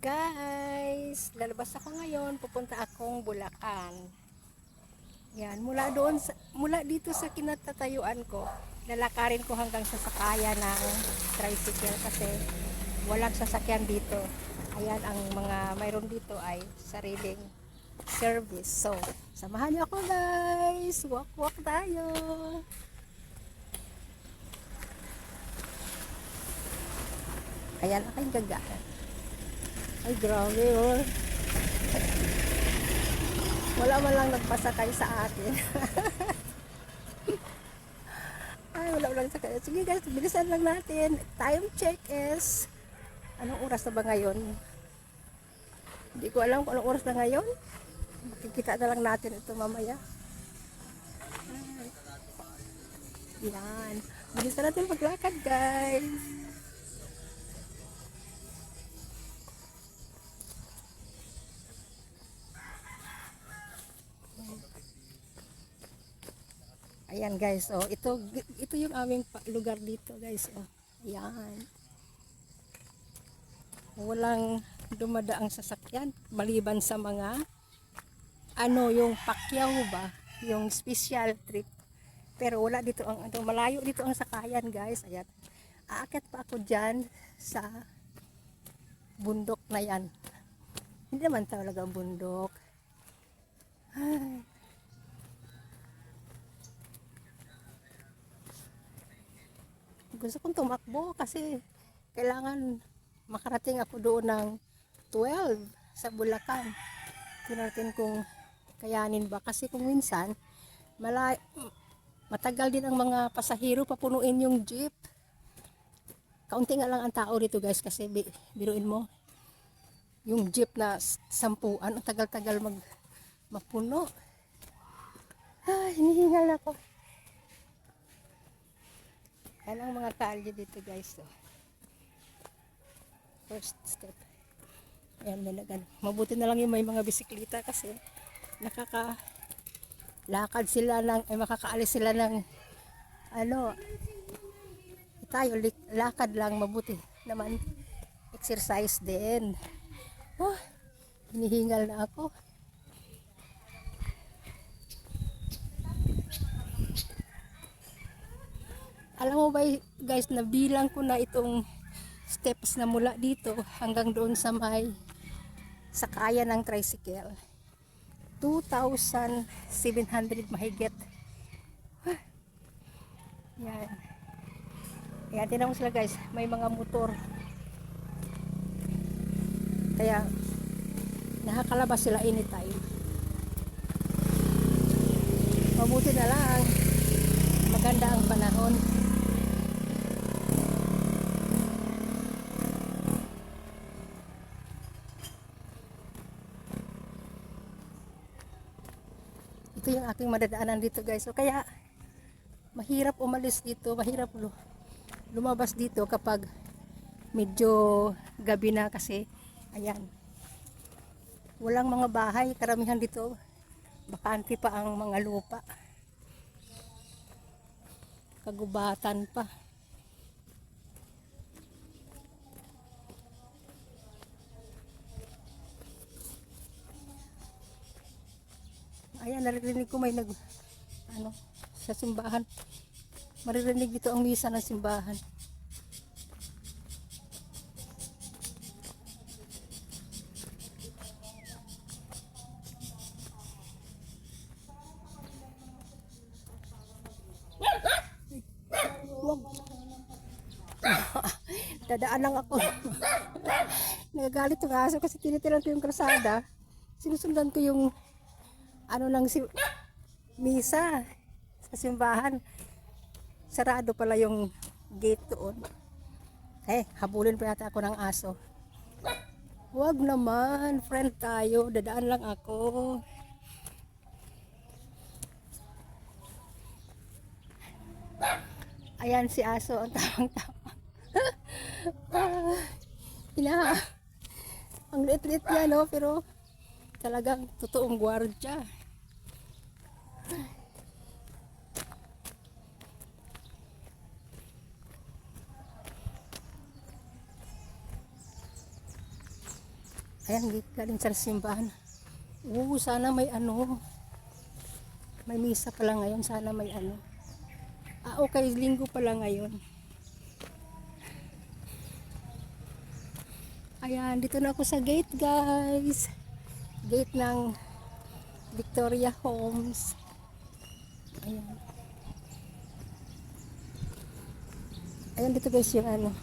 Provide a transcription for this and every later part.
Guys, lalabas ako ngayon, pupunta akong Bulacan. Yan, mula doon, sa, mula dito sa kinatatayuan ko, lalakarin ko hanggang sa sakaya ng tricycle kasi walang sasakyan dito. Ayan, ang mga mayroon dito ay sariling service. So, samahan niyo ako guys! Walk-walk tayo! Ayan, aking gagaan. Ay, grabe oh. Wala man lang nagpasakay sa atin. Ay, wala lang sakay. Sige guys, bilisan lang natin. Time check is... Anong oras na ba ngayon? Hindi ko alam kung anong oras na ngayon. Makikita na lang natin ito mamaya. Ay. Yan. Bilisan natin maglakad guys. Ayan guys, oh, ito ito yung aming lugar dito guys, oh. Ayan. Walang dumadaang sasakyan maliban sa mga ano yung pakyaw ba, yung special trip. Pero wala dito ang ano, malayo dito ang sakayan guys. Ayan. Aakyat pa ako diyan sa bundok na yan. Hindi naman talaga bundok. Ay. Gusto kong tumakbo kasi kailangan makarating ako doon ng 12 sa Bulacan. Tinatin kong kayanin ba kasi kung minsan mala matagal din ang mga pasahero papunuin yung jeep. Kaunti nga lang ang tao dito guys kasi bi- biruin mo yung jeep na sampuan ang tagal-tagal mag mapuno. Ay, hinihingal ako. Yan ang mga kalye dito guys. So. First step. Ayan, may nagan. Mabuti na lang yung may mga bisikleta kasi nakaka lakad sila ng, ay makakaalis sila ng ano, tayo, lakad lang, mabuti naman. Exercise din. Oh, hinihingal na ako. Alam mo ba guys, nabilang ko na itong steps na mula dito hanggang doon sa may sakaya ng tricycle. 2,700 mahigit. Ah. Yan. Yan, tinan mo sila guys, may mga motor. Kaya, nakakalabas sila anytime. Mabuti na lang, maganda ang panahon. Ito yung aking madadaanan dito guys. So kaya mahirap umalis dito mahirap lu- lumabas dito kapag medyo gabi na kasi ayan. Walang mga bahay karamihan dito bakante pa ang mga lupa. Kagubatan pa Ayan, naririnig ko may nag, ano, sa simbahan. Maririnig dito ang misa ng simbahan. Dadaan lang ako. Nagagalit yung aso kasi tinitiran ko yung kalsada. Sinusundan ko yung ano lang si misa sa simbahan. Sarado pala yung gate doon. Eh, habulin pa yata ako ng aso. Huwag naman, friend tayo. Dadaan lang ako. Ayan si aso, ang tamang-tama. ah, ina, ang liit-liit niya, no? Pero talagang totoong gwardya. Ayan, galing sa simbahan. Oo, sana may ano. May misa pala ngayon. Sana may ano. Ah, okay. Linggo pala ngayon. Ayan, dito na ako sa gate, guys. Gate ng Victoria Homes. Ayan. Ayan dito guys yung ano.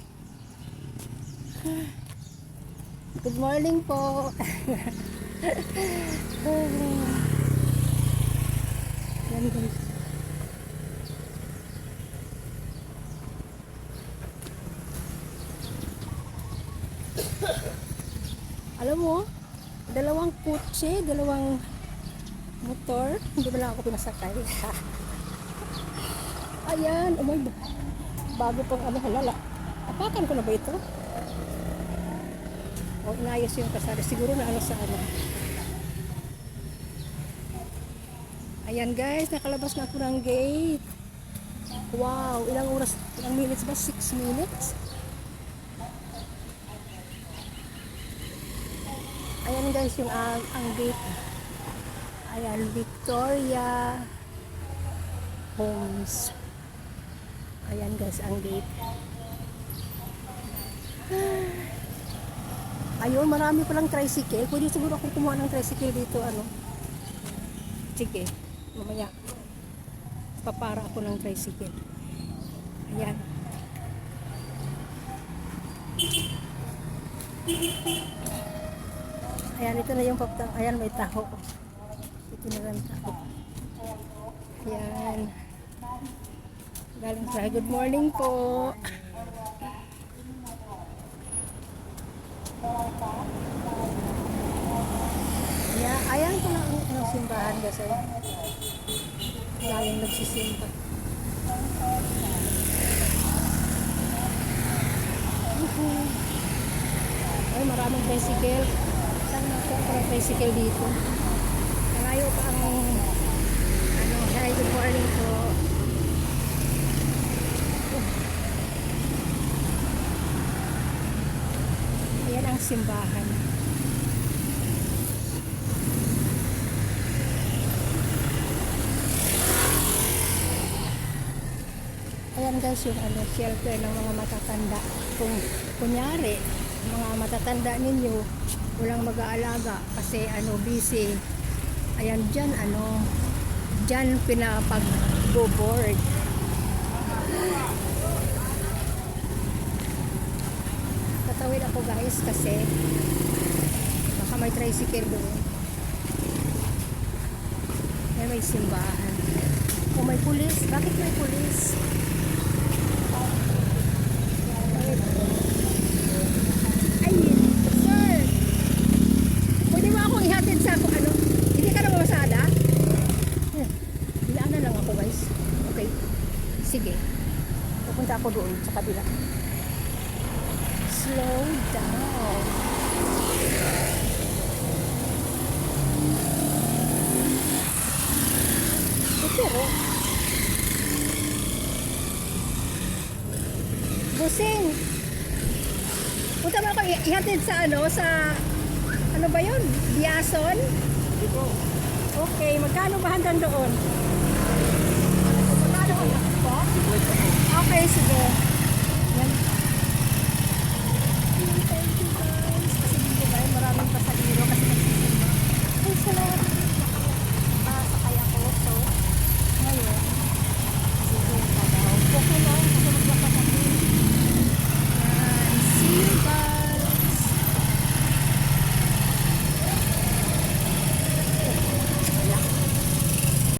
Good morning po. Guys. Alam mo, dalawang kutsi, dalawang motor, hindi mo lang ako pinasakay. Ayan, oh my God. Bago pang ano, halala. Apakan ko na ba ito? O, inayos yung kasada. Siguro na ano sa ano. Ayan guys, nakalabas na ako ng gate. Wow, ilang oras, ilang minutes ba? 6 minutes? Ayan guys, yung ang, ang gate. Ayan, Victoria Homes. Ayan guys, ang gate. Ayun, marami palang tricycle. Pwede siguro akong kumuha ng tricycle dito, ano. Sige, mamaya. Papara ako ng tricycle. Ayan. Ayan, ito na yung paptang. Ayan, may taho. Ito na lang taho. Ayan. Galing sa good morning po. Yeah, ayan ko lang ang ang simbahan kasi. Laging nagsisimba. Ay, maraming tricycle. Saan ng tricycle dito? Malayo pa ang ano, hi, good morning po. Ang simbahan. Ayan guys yung ano, shelter ng mga matatanda. Kung kunyari, mga matatanda ninyo, walang mag-aalaga kasi ano, busy. Ayan dyan, ano, dyan pinapag-board. Tatawid ako guys kasi baka may tricycle doon. May may simbahan. O may pulis. Bakit may pulis? Ay, sir. Pwede mo akong ihatid sa ako, ano? Hindi ka na mamasada? Hmm. Bilaan na lang ako guys. Okay. Sige. Pupunta ako doon sa kabila. Slow down. Oh. Busing. Punta mo ako ihatid sa ano, sa ano ba yun? Biason? Okay, magkano ba hanggang doon? Magkano po? Okay, sige.